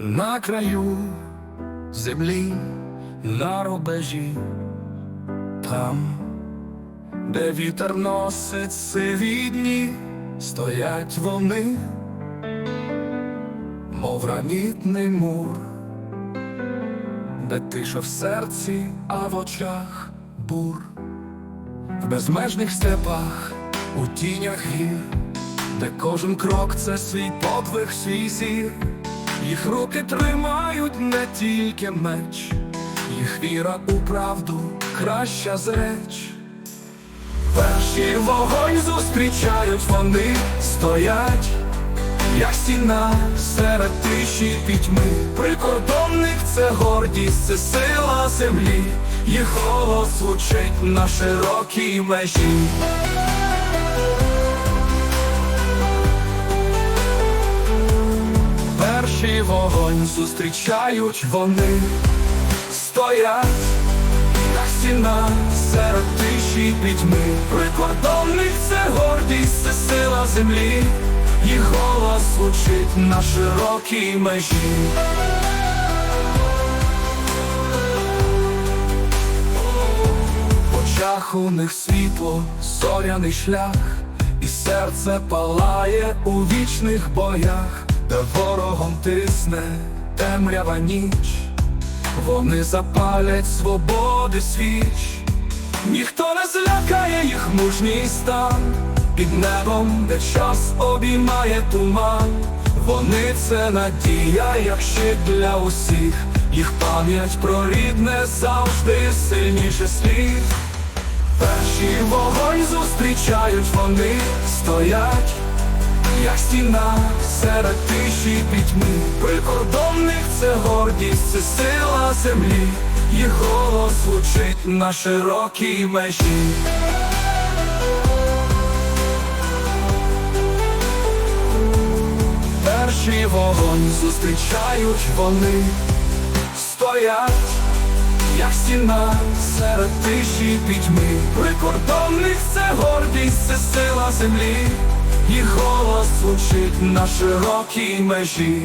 на краю землі, на рубежі, там, де вітер носить сиві дні, стоять вони, мов гранітний мур, де тиша в серці, а в очах бур, в безмежних степах, у тінях гір, де кожен крок це свій подвиг, свій зір. Їх руки тримають не тільки меч, їх віра у правду краща з реч. Перший вогонь зустрічають вони, стоять, як стіна серед тиші пітьми. Прикордонник це гордість, це сила землі, їх голос звучить на широкій межі. Перший вогонь зустрічають вони, стоять, як стіна серед тиші пітьми. Прикордонник це гордість, це сила землі, їх голос звучить на широкій межі. В очах у них світло, зоряний шлях, і серце палає у вічних боях, де ворогом тисне темрява ніч, вони запалять свободи свіч, ніхто не злякає їх мужній стан, під небом, де час обіймає туман, вони це надія, як щит для усіх, їх пам'ять про рідне завжди сильніше слів. Перший вогонь зустрічають вони, стоять, як стіна серед тиші пітьми. Прикордонник це гордість, це сила землі, їх голос звучить на широкій межі. Перший вогонь зустрічають вони, стоять як стіна серед тиші пітьми. Прикордонник це гордість, це сила землі, їх голос звучить на широкій межі.